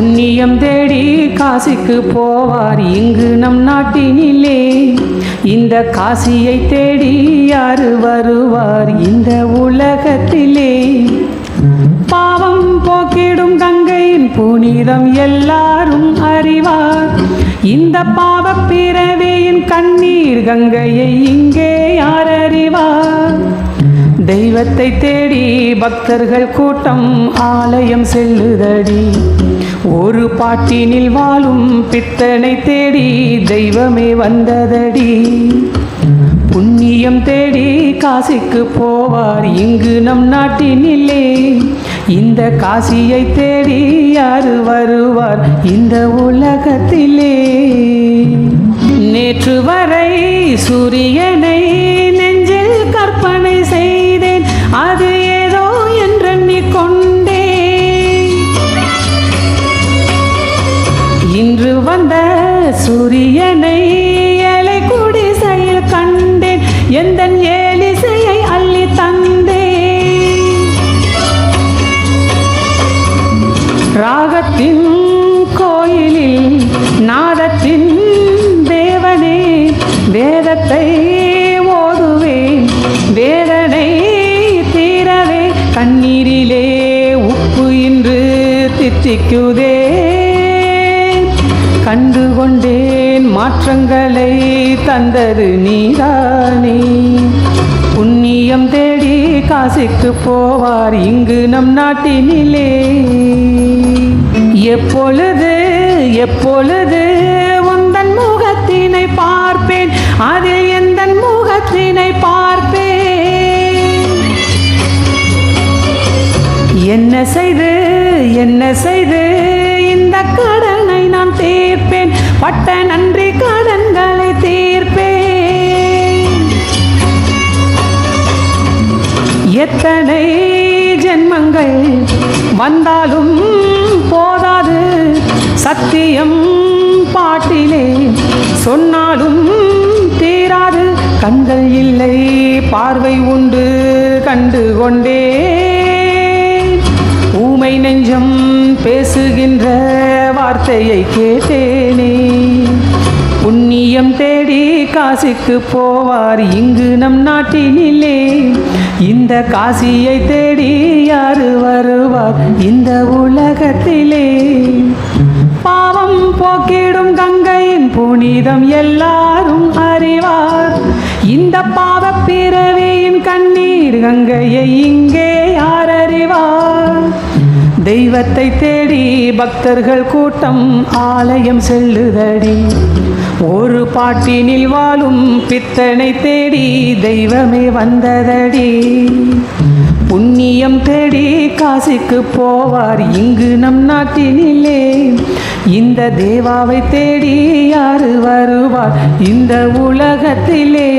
புண்ணியம் தேடி காசிக்கு போவார். இங்கு நம் நாட்டினிலே இந்த காசியை தேடி யாரு வருவார்? இந்த உலகத்திலே பாவம் போக்கிடும் கங்கையின் புனிதம் எல்லாரும் அறிவார். இந்த பாவ பிறவியின் கண்ணீர் கங்கையை இங்கே யார் அறிவார்? தெய்வத்தை தேடி பக்தர்கள் கூட்டம் ஆலயம் செல்லுதடி. ஒரு பாட்டினில் வாழும் பித்தனை தேடி தெய்வமே வந்ததடி. புண்ணியம் தேடி காசிக்கு போவார் இங்கு நம் நாட்டினிலே. இந்த காசியை தேடி யாரு வருவார் இந்த உலகத்திலே? நேற்று வரை சூரியனை தித்திக்குதே கண்டு கொண்டேன் மாற்றங்களை தந்தது நீதானே. புண்ணியம் தேடி காசிக்கு போவார் இங்கு நம் நாட்டினிலே. எப்பொழுது எப்பொழுது உந்தன் முகத்தினை பார்ப்பேன்? அதில் எந்த முகத்தினை பார்ப்பேன்? என்ன செய்து செய்து இந்த கடனை நான் தீர்ப்பேன். பட்ட நன்றி கடன்களை தீர்ப்பேன். எத்தனை ஜென்மங்கள் வந்தாலும் போதாது. சத்தியம் பாட்டிலே சொன்னாலும் தீராது. கண்கள் இல்லை பார்வை உண்டு கண்டு கொண்டே வார்த்தையை கேட்டேனே. புண்ணியம் தேடி காசிக்கு போவார் இங்கு நம் நாட்டினிலே. இந்த காசியை தேடி யாரு வருவார் இந்த உலகத்திலே. பாவம் போக்கிடும் கங்கையின் புனிதம் எல்லாரும் அறிவார். இந்த பாவ பிறவியின் கண்ணீர் கங்கையை இங்கே யார் அறிவார்? தெய்வத்தை தேடி பக்தர்கள் கூட்டம் ஆலயம் செல்லுதடி. ஒரு பாட்டினில் வாழும் பித்தனை தேடி தெய்வமே வந்ததடி. புண்ணியம் தேடி காசிக்கு போவார் இங்கு நம் நாட்டினிலே. இந்த தேவாவை தேடி யாரு வருவார் இந்த உலகத்திலே.